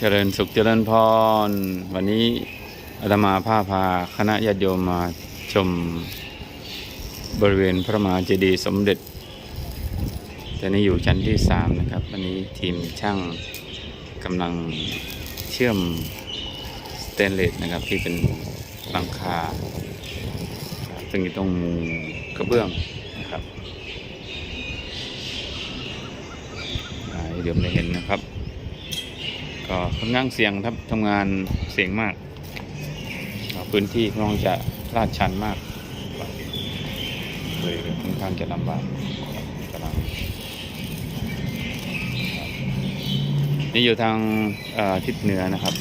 เจริญสุขเจริญพร วันนี้อาตมาผ้าพาคณะญาติโยมมาชมบริเวณพระมหาเจดีย์สมเด็จตอนนี้อยู่ชั้นที่สามนะครับ วันนี้ทีมช่างกำลังเชื่อมสเตนเลสนะครับที่เป็นหลังคา ซึ่งอยู่ตรงมุงกระเบื้องนะครับอ่าเดี๋ยวไม่เห็นนะครับ ก็ค่อนข้างเสี่ยงครับทำงานเสี่ยงมาก พื้นที่ค่อนข้างจะลาดชันมากเลยค่อนข้างจะลำบากกำลังนี่อยู่ทางทิศเหนือนะครับ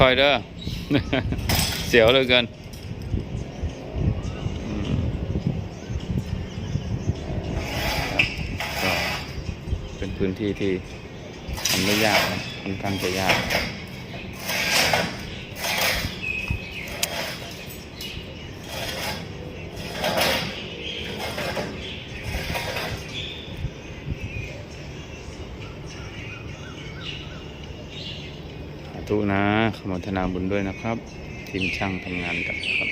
ค่อยเด้อ เสียวเหลยเกินก็เป็นพื้นที่ที่ทำได้ยากนะค่อนข้างจะยาก ธุนะขอมทนาบุญด้วยนะครับ ทีมช่างทำงานกันครับ